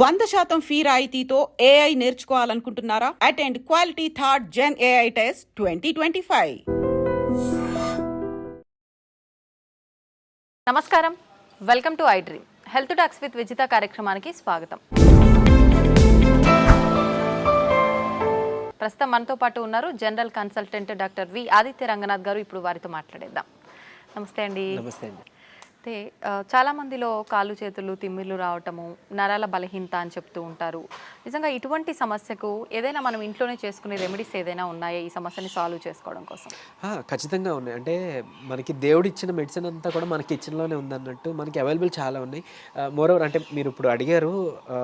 వంద శాతం ఫీ రాయితీతో AI నేర్చుకోవాలనుకుంటున్నారా? Attend quality third gen AI test twenty twenty five నమస్కారం. Welcome to I dream health talks with Vijitha కార్యక్రమానికి స్వాగతం. ప్రస్తుతం మనతో పాటు ఉన్నారు general consultant doctor V Aditya Ranganath garu. ఇప్పుడు వారితో మాట్లాడేద్దాం. నమస్తే అండి. నమస్తే అండి. అయితే చాలామందిలో చాలా మందిలో కాళ్ళు చేతులు తిమ్మిర్లు రావటము నరాల బలహీనత అని చెప్తూ ఉంటారు. నిజంగా ఇటువంటి సమస్యకు ఏదైనా మనం ఇంట్లోనే చేసుకునే రెమెడీస్ ఏదైనా ఉన్నాయా ఈ సమస్యని సాల్వ్ చేసుకోవడం కోసం? ఖచ్చితంగా ఉన్నాయి. అంటే మనకి దేవుడు ఇచ్చిన మెడిసిన్ అంతా కూడా మనకి కిచెన్లోనే ఉందన్నట్టు మనకి అవైలబుల్ చాలా ఉన్నాయి. మోరోవర్ అంటే మీరు ఇప్పుడు అడిగారు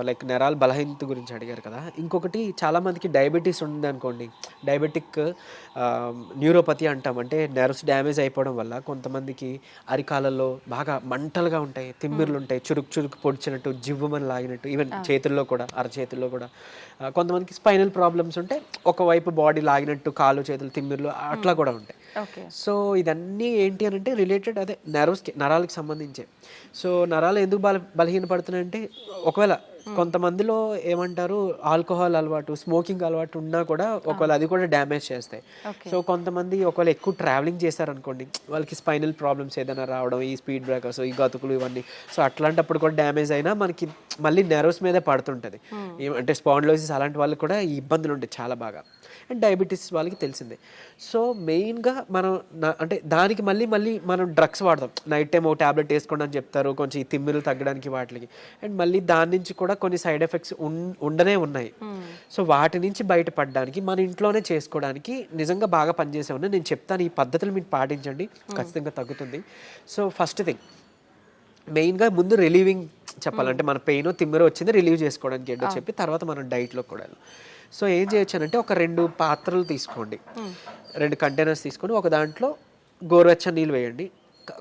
లైక్ నరాల బలహీనత గురించి అడిగారు కదా. ఇంకొకటి చాలామందికి డయాబెటీస్ ఉంది అనుకోండి డయాబెటిక్ న్యూరోపతి అంటాం. అంటే నెర్వ్స్ డ్యామేజ్ అయిపోవడం వల్ల కొంతమందికి అరికాలలో బాగా మంటలుగా ఉంటాయి తిమ్మిర్లు ఉంటాయి చురుకు చురుకు పొడిచినట్టు జివ్వమని లాగినట్టు ఈవెన్ చేతుల్లో కూడా అరచేతుల్లో కూడా. కొంతమందికి స్పైనల్ ప్రాబ్లమ్స్ ఉంటాయి ఒకవైపు బాడీ లాగినట్టు కాళ్ళు చేతులు తిమ్మిర్లు అట్లా కూడా ఉంటాయి. ఓకే సో ఇదన్నీ ఏంటి అని అంటే రిలేటెడ్ అదే నర్వ్స్కి నరాలకు సంబంధించే. సో నరాలు ఎందుకు బల బలహీనపడుతున్నాయంటే ఒకవేళ కొంతమందిలో ఏమంటారు ఆల్కహాల్ అలవాటు స్మోకింగ్ అలవాటు ఉన్నా కూడా ఒకవేళ అది కూడా డ్యామేజ్ చేస్తాయి. సో కొంతమంది ఒకవేళ ఎక్కువ ట్రావెలింగ్ చేశారనుకోండి వాళ్ళకి స్పైనల్ ప్రాబ్లమ్స్ ఏదైనా రావడం ఈ స్పీడ్ బ్రేకర్స్ ఈ గతుకులు ఇవన్నీ. సో అట్లాంటప్పుడు కూడా డ్యామేజ్ అయినా మనకి మళ్ళీ నెర్వ్స్ మీదే పడుతుంటుంది. అంటే స్పాండ్లోసిస్ అలాంటి వాళ్ళకి కూడా ఈ ఇబ్బందులు ఉంటాయి చాలా బాగా. అండ్ డయాబెటీస్ వాళ్ళకి తెలిసిందే. సో మెయిన్గా మనం అంటే దానికి మళ్ళీ మళ్ళీ మనం డ్రగ్స్ వాడదాం నైట్ టైం ఒక ట్యాబ్లెట్ వేసుకోండి అని చెప్తారు. కొంచెం ఈ తిమ్మిరులు తగ్గడానికి వాటికి. అండ్ మళ్ళీ దాని నుంచి కూడా కొన్ని సైడ్ ఎఫెక్ట్స్ ఉండనే ఉన్నాయి. సో వాటి నుంచి బయటపడడానికి మన ఇంట్లోనే చేసుకోవడానికి నిజంగా బాగా పనిచేసే ఉన్నాయి నేను చెప్తాను. ఈ పద్ధతులు మీరు పాటించండి. ఖచ్చితంగా తగ్గుతుంది. So first thing. మెయిన్గా ముందు రిలీవింగ్ చెప్పాలంటే మన పెయిన్ తిమ్మిర వచ్చింది రిలీవ్ చేసుకోవడానికి ఏంటో చెప్పి తర్వాత మనం డైట్లో కూడా సో ఏం చేయొచ్చు అంటే ఒక రెండు పాత్రలు తీసుకోండి. రెండు కంటైనర్స్ తీసుకొని ఒక దాంట్లో గోరువెచ్చని నీళ్ళు వేయండి.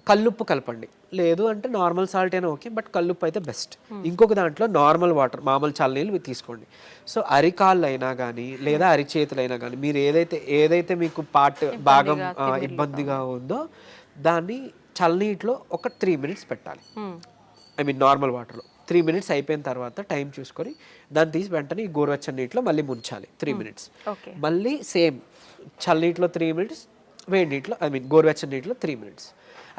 కల్లుప్పు కలపండి. లేదు అంటే నార్మల్ సాల్ట్ అయినా ఓకే బట్ కల్లుప్పు అయితే బెస్ట్. ఇంకొక దాంట్లో నార్మల్ వాటర్ మామూలు చల్ల నీళ్ళు తీసుకోండి. సో అరికాళ్ళు అయినా కానీ లేదా అరిచేతులైనా కానీ మీరు ఏదైతే ఏదైతే మీకు పార్ట్ భాగం ఇబ్బందిగా ఉందో దాన్ని చల్లనీటిలో ఒక త్రీ మినిట్స్ పెట్టాలి. ఐ మీన్ నార్మల్ వాటర్లో. త్రీ మినిట్స్ అయిపోయిన తర్వాత టైం చూసుకొని దాన్ని తీసి వెంటనే ఈ గోరువెచ్చని నీటిలో మళ్ళీ ముంచాలి. Three minutes. ఓకే మళ్ళీ సేమ్ చల్లనీటిలో త్రీ మినిట్స్ వేడి నీటిలో ఐ మీన్ గోరువెచ్చని నీటిలో త్రీ మినిట్స్.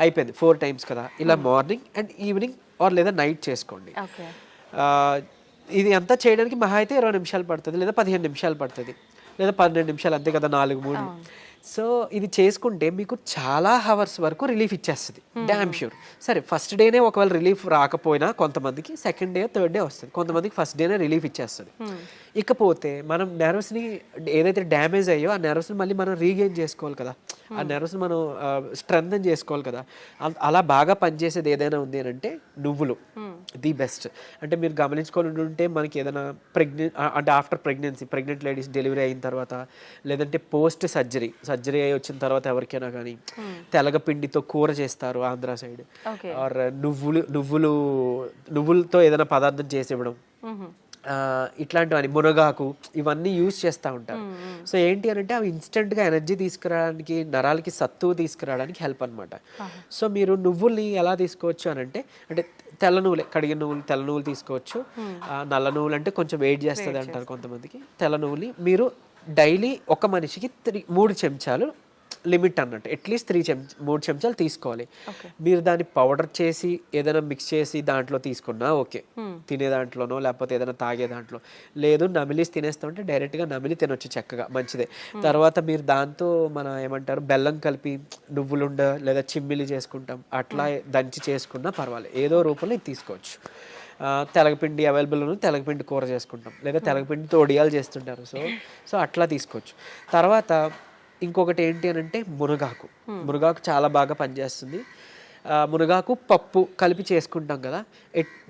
అయిపోయింది. ఫోర్ టైమ్స్ కదా. ఇలా మార్నింగ్ అండ్ ఈవినింగ్ ఆర్ లేదా నైట్ చేసుకోండి. ఇది అంతా చేయడానికి మహా అయితే ఇరవై నిమిషాలు పడుతుంది లేదా పదిహేను నిమిషాలు పడుతుంది లేదా పన్నెండు నిమిషాలు అంతే కదా నాలుగు మూడు సో ఇది చేసుకుంటే మీకు చాలా హవర్స్ వరకు రిలీఫ్ ఇచ్చేస్తుంది. డ్యామ్ ష్యూర్ సరే ఫస్ట్ డేనే ఒకవేళ రిలీఫ్ రాకపోయినా కొంతమందికి సెకండ్ డే థర్డ్ డే వస్తుంది. కొంతమందికి ఫస్ట్ డేనే రిలీఫ్ ఇచ్చేస్తుంది. Hmm. ఇకపోతే మనం నెర్వ్స్ని ఏదైతే డ్యామేజ్ అయ్యో ఆ నెర్వ్స్ని మళ్ళీ మనం రీగెయిన్ చేసుకోవాలి కదా. ఆ నెర్వ్స్ని మనం స్ట్రెంగ్ చేసుకోవాలి కదా. అలా బాగా పనిచేసేది ఏదైనా ఉంది అని అంటే నువ్వులు. ది బెస్ట్ అంటే మీరు గమనించుకొని ఉంటే మనకి ఏదైనా ప్రెగ్నెంట్ అంటే after pregnancy pregnant ladies delivery అయిన తర్వాత లేదంటే పోస్ట్ సర్జరీ సర్జరీ అయి వచ్చిన తర్వాత ఎవరికైనా కానీ తెలగపిండితో కూర చేస్తారు ఆంధ్ర సైడ్. ఆర్ నువ్వులు నువ్వులు నువ్వులతో ఏదైనా పదార్థం చేసి ఇవ్వడం. ఆ, ఇట్లాంటివన్నీ మునగాకు ఇవన్నీ యూజ్ చేస్తూ ఉంటారు. సో ఏంటి అని అంటే అవి ఇన్స్టెంట్గా ఎనర్జీ తీసుకురావడానికి నరాలకి సత్తువు తీసుకురావడానికి హెల్ప్ అనమాట సో మీరు నువ్వుల్ని ఎలా తీసుకోవచ్చు అని అంటే అంటే తెల్ల నువ్వులే కడిగిన నువ్వులు తెల్ల నువ్వులు తీసుకోవచ్చు. నల్ల నువ్వులు అంటే కొంచెం వెయిట్ చేస్తుంది అంటారు కొంతమందికి. తెల్ల నువ్వులు మీరు డైలీ ఒక మనిషికి త్రీ మూడు చెంచాలు లిమిట్ అన్నట్టు. అట్లీస్ట్ త్రీ చెంచ మూడు చెంచాలు తీసుకోవాలి. మీరు దాన్ని పౌడర్ చేసి ఏదైనా మిక్స్ చేసి దాంట్లో తీసుకున్నా ఓకే. తినే దాంట్లోనో లేకపోతే ఏదైనా తాగే దాంట్లో. లేదు నమిలిసి తినేస్తామంటే డైరెక్ట్గా నమిలి తినొచ్చు చక్కగా మంచిదే. తర్వాత మీరు దాంతో మన ఏమంటారు బెల్లం కలిపి నువ్వులుండ లేదా చిమ్మిలి చేసుకుంటాం. అట్లా దంచి చేసుకున్నా పర్వాలేదు ఏదో రూపంలో ఇది తీసుకోవచ్చు. తెలగపిండి అవైలబుల్ ఉంది తెలగపిండి కూర చేసుకుంటాం. లేదా తెలగపిండితో ఒడియాలు చేస్తుంటారు. సో సో అట్లా తీసుకోవచ్చు. తర్వాత ఇంకొకటి ఏంటి అని అంటే మునగాకు. మునగాకు చాలా బాగా పనిచేస్తుంది. మునగాకు పప్పు కలిపి చేసుకుంటాం కదా.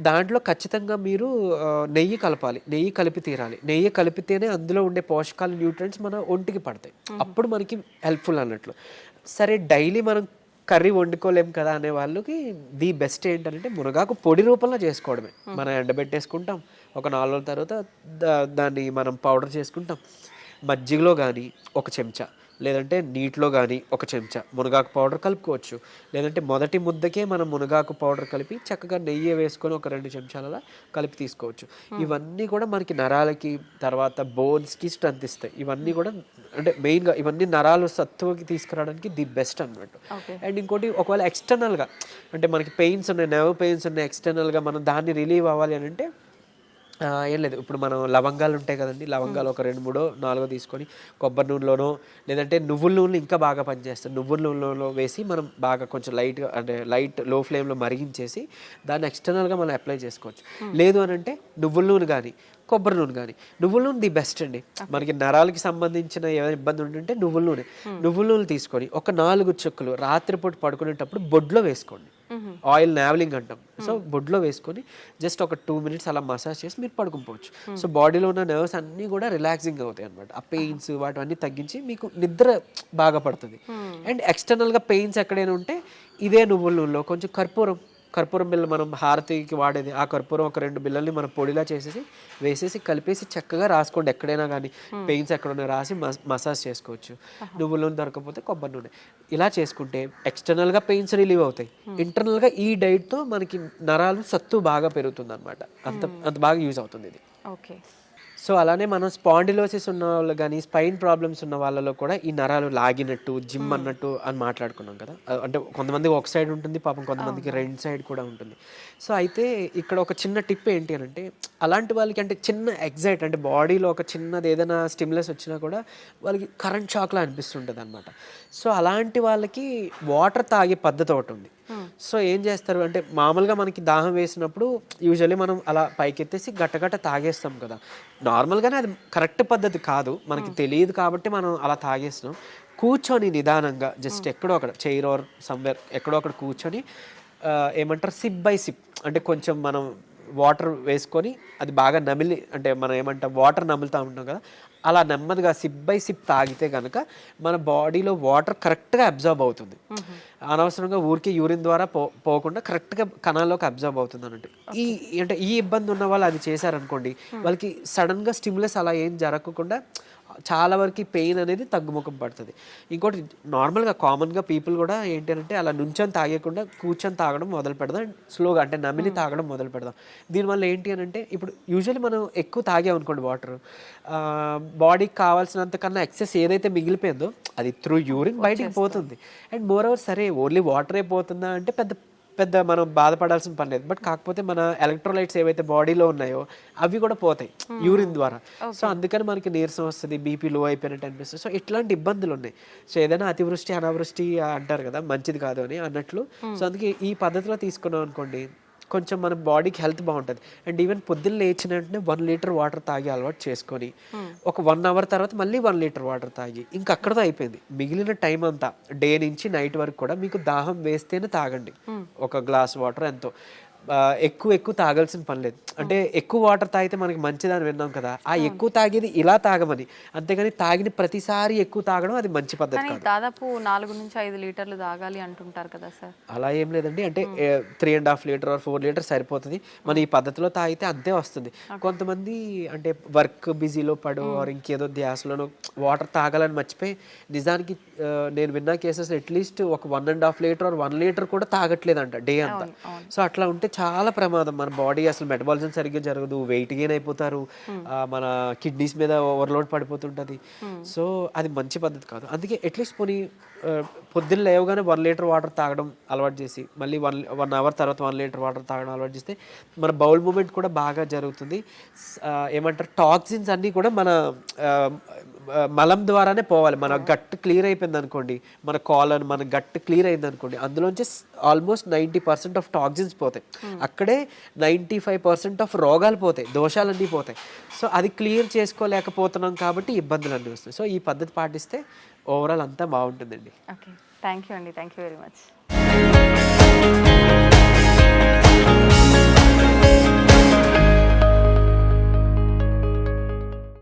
దాంట్లో ఖచ్చితంగా మీరు నెయ్యి కలపాలి. నెయ్యి కలిపి తీరాలి. నెయ్యి కలిపితేనే అందులో ఉండే పోషకాలు న్యూట్రియంట్స్ మన ఒంటికి పడతాయి. అప్పుడు మనకి హెల్ప్ఫుల్ అన్నట్లు. సరే డైలీ మనం కర్రీ వండుకోలేం కదా అనే వాళ్ళకి ది బెస్ట్ ఏంటంటే మునగాకు పొడి రూపంలో చేసుకోవడమే. మనం ఎండబెట్టేసుకుంటాం. ఒక నాలుగు రోజుల తర్వాత దా- దాన్ని మనం పౌడర్ చేసుకుంటాం. మజ్జిగలో కానీ ఒక చెంచా. లేదంటే నీటిలో కానీ ఒక చెంచా మునగాకు పౌడర్ కలుపుకోవచ్చు. లేదంటే మొదటి ముద్దకే మనం మునగాకు పౌడర్ కలిపి చక్కగా నెయ్యి వేసుకొని ఒక రెండు చెంచాల కలిపి తీసుకోవచ్చు. ఇవన్నీ కూడా మనకి నరాలకి తర్వాత బోన్స్కి స్ట్రెంత్ ఇస్తాయి. ఇవన్నీ కూడా అంటే మెయిన్గా ఇవన్నీ నరాలు సత్తువకి తీసుకురావడానికి ది బెస్ట్ అన్నట్టు ఓకే. అండ్ ఇంకోటి ఒకవేళ ఎక్స్టర్నల్గా అంటే మనకి పెయిన్స్ ఉన్నాయి నెర్వ్ పెయిన్స్ ఉన్నాయి ఎక్స్టర్నల్గా మనం దాన్ని రిలీవ్ అవ్వాలి అని అంటే ఏం లేదు. ఇప్పుడు మనం లవంగాలు ఉంటాయి కదండి. లవంగాలు ఒక రెండు మూడో నాలుగో తీసుకొని కొబ్బరి నూనెలోనో లేదంటే నువ్వుల నూనె ఇంకా బాగా పనిచేస్తుంది నువ్వుల నూనెలో వేసి మనం బాగా కొంచెం లైట్గా అంటే లైట్లో ఫ్లేమ్లో మరిగించేసి దాన్ని ఎక్స్టర్నల్గా మనం అప్లై చేసుకోవచ్చు. లేదు అని అంటే నువ్వుల నూనె కానీ కొబ్బరి నూనె కానీ నువ్వుల నూనె ది బెస్ట్ అండి. మనకి నరాలకి సంబంధించిన ఏమైనా ఇబ్బంది ఉంటుంటే నువ్వుల నూనె. నువ్వుల నూనె తీసుకొని ఒక నాలుగు చుక్కలు రాత్రిపూట పడుకునేటప్పుడు బొడ్లో వేసుకోండి. ఆయిల్ నావలింగ్ అంటాం. సో బొడ్లో వేసుకొని జస్ట్ ఒక టూ మినిట్స్ అలా మసాజ్ చేసి మీరు పడుకుపోవచ్చు. సో బాడీలో ఉన్న నర్వ్స్ అన్నీ కూడా రిలాక్సింగ్ అవుతాయి అనమాట ఆ పెయిన్స్ వాటివన్నీ తగ్గించి మీకు నిద్ర బాగా పడుతుంది. అండ్ ఎక్స్టర్నల్గా పెయిన్స్ ఎక్కడైనా ఉంటే ఇదే నువ్వుల నూనెలో కొంచెం కర్పూరం కర్పూరం బిళ్ళ మనం హారతికి వాడేది. ఆ కర్పూరం ఒక రెండు బిళ్ళల్ని మనం పొడిలా చేసేసి వేసేసి కలిపేసి చక్కగా రాసుకోండి. ఎక్కడైనా కానీ పెయిన్స్ ఎక్కడైనా రాసి మస్- మసాజ్ చేసుకోవచ్చు. నువ్వుల నూనె దొరకకపోతే కొబ్బరి నూనె. ఇలా చేసుకుంటే ఎక్స్టర్నల్గా పెయిన్స్ రిలీవ్ అవుతాయి. ఇంటర్నల్గా ఈ డైట్తో మనకి నరాలు సత్తు బాగా పెరుగుతుంది అనమాట అంత అంత బాగా యూజ్ అవుతుంది ఇది. ఓకే. సో అలానే మనం స్పాండిలోసిస్ ఉన్న వాళ్ళు కానీ స్పైన్ ప్రాబ్లమ్స్ ఉన్న వాళ్ళలో కూడా ఈ నరాలు లాగినట్టు జిమ్ అన్నట్టు అని మాట్లాడుకున్నాం కదా. అంటే కొంతమందికి ఒక సైడ్ ఉంటుంది పాపం కొంతమందికి రెండు సైడ్ కూడా ఉంటుంది. సో అయితే ఇక్కడ ఒక చిన్న టిప్ ఏంటి అని అంటే అలాంటి వాళ్ళకి అంటే చిన్న ఎగ్జైట్ అంటే బాడీలో ఒక చిన్నది ఏదైనా స్టిమ్యులస్ వచ్చినా కూడా వాళ్ళకి కరెంట్ షాక్లా అనిపిస్తుంటుంది అనమాట సో అలాంటి వాళ్ళకి వాటర్ తాగే పద్ధతి ఒకటి ఉంది. సో ఏం చేస్తారు అంటే మామూలుగా మనకి దాహం వేసినప్పుడు యూజువల్లీ మనం అలా పైకెత్తేసి గట్టగట్ట తాగేస్తాం కదా. నార్మల్గానే అది కరెక్ట్ పద్ధతి కాదు. మనకి తెలియదు కాబట్టి మనం అలా తాగేస్తున్నాం. కూర్చొని నిదానంగా జస్ట్ ఎక్కడో అక్కడ చైర్ ఆర్ సమ్వేర్ ఎక్కడో అక్కడ కూర్చొని ఏమంటారు? సిప్ బై సిప్ అంటే కొంచెం మనం వాటర్ వేసుకొని అది బాగా నమిలి అంటే మనం ఏమంటాం వాటర్ నములుతూ ఉంటాం కదా అలా నెమ్మదిగా సిప్ బై సిప్ తాగితే కనుక మన బాడీలో వాటర్ కరెక్ట్గా అబ్జర్వ్ అవుతుంది. అనవసరంగా ఊరికి యూరిన్ ద్వారా పో పోకుండా కరెక్ట్గా కణాల్లోకి అబ్జర్వ్ అవుతుంది అన్నట్టు. ఈ అంటే ఈ ఇబ్బంది ఉన్న వాళ్ళు అది చేశారనుకోండి వాళ్ళకి సడన్గా స్టిమ్యులస్ అలా ఏం జరగకుండా చాలా వరకు పెయిన్ అనేది తగ్గుముఖం పడుతుంది. ఇంకోటి నార్మల్గా కామన్గా పీపుల్ కూడా ఏంటి అంటే అలా నుంచొని తాగకుండా కూర్చొని తాగడం మొదలు పెడదాం. స్లోగా అంటే నమిలి తాగడం మొదలు పెడదాం. దీనివల్ల ఏంటి అని అంటే ఇప్పుడు యూజువల్లీ మనం ఎక్కువ తాగామనుకోండి వాటర్ బాడీకి కావాల్సినంత కన్నా ఎక్సెస్ ఏదైతే మిగిలిపోయిందో అది త్రూ యూరిన్ బయటికి పోతుంది. అండ్ మోర్ ఓవర్ సరే ఓన్లీ వాటరే పోతుందా అంటే పెద్ద పెద్ద మనం బాధపడాల్సిన పని లేదు. బట్ కాకపోతే మన ఎలక్ట్రోలైట్స్ ఏవైతే బాడీలో ఉన్నాయో అవి కూడా పోతాయి. యూరిన్ ద్వారా. సో అందుకని మనకి నీరసం వస్తుంది బీపీ లో అయిపోయినట్టు అనిపిస్తుంది. సో ఇట్లాంటి ఇబ్బందులు ఉన్నాయి. సో ఏదైనా అతివృష్టి అనావృష్టి అంటారు కదా మంచిది కాదు అని అన్నట్లు. సో అందుకే ఈ పద్ధతిలో తీసుకున్నాం అనుకోండి కొంచెం మన బాడీకి హెల్త్ బాగుంటుంది. అండ్ ఈవెన్ పొద్దున్న లేచిన వెంటనే వన్ లీటర్ వాటర్ తాగి అలవాటు చేసుకొని ఒక వన్ అవర్ తర్వాత మళ్ళీ వన్ లీటర్ వాటర్ తాగి. ఇంకా అక్కడతో అయిపోయింది. మిగిలిన టైం అంతా డే నుంచి నైట్ వరకు కూడా మీకు దాహం వేస్తేనే తాగండి. ఒక గ్లాస్ వాటర్ ఎంతో. ఎక్కువ ఎక్కువ తాగాల్సిన పని లేదు. అంటే ఎక్కువ వాటర్ తాగితే మనకి మంచిదని విన్నాం కదా. ఆ ఎక్కువ తాగేది ఇలా తాగమని. అంతేగాని తాగిన ప్రతిసారి ఎక్కువ తాగడం అది మంచి పద్ధతి దాదాపు నాలుగు నుంచి ఐదు లీటర్లు తాగాలి అంటుంటారు కదా సార్. అలా ఏం లేదండి. అంటే three and half litre or four litre సరిపోతుంది. మన ఈ పద్ధతిలో తాగితే అంతే వస్తుంది. కొంతమంది అంటే వర్క్ బిజీలో పడు ఆర్ ఇంకేదో ధ్యాసలోనో వాటర్ తాగాలని మర్చిపోయి నిజానికి నేను విన్న కేసెస్ అట్లీస్ట్ ఒక one and half litre or one litre కూడా తాగట్లేదంట డే అంతా. సో అట్లా ఉంటే చాలా ప్రమాదం. మన బాడీ అసలు మెటబాలిజం సరిగ్గా జరగదు. వెయిట్ గెయిన్ అయిపోతారు. మన కిడ్నీస్ మీద ఓవర్లోడ్ పడిపోతుంటది. సో అది మంచి పద్ధతి కాదు. అందుకే అట్లీస్ట్ పోనీ పొద్దున్న లేవగానే వన్ లీటర్ వాటర్ తాగడం అలవాటు చేసి మళ్ళీ వన్ వన్ అవర్ తర్వాత వన్ లీటర్ వాటర్ తాగడం అలవాటు చేస్తే మన బౌల్ మూమెంట్ కూడా బాగా జరుగుతుంది. ఏమంటారు? టాక్సిన్స్ అన్నీ కూడా మన మలం ద్వారానే పోవాలి. మన గట్ క్లియర్ అయిపోయింది అనుకోండి మన కాలన్ మన గట్ క్లియర్ అయింది అనుకోండి అందులోంచి almost ninety percent of toxins పోతాయి. అక్కడే నైంటీ ఫైవ్ పర్సెంట్ ఆఫ్ రోగాలు పోతాయి దోషాలన్నీ పోతాయి. సో అది క్లియర్ చేసుకోలేకపోతున్నాం కాబట్టి ఇబ్బందులు అన్నీ వస్తాయి సో ఈ పద్ధతి పాటిస్తే ఓవరాల్ అంతా బాగుంటుందండి. ఓకే థ్యాంక్ యూ అండి. Thank you very much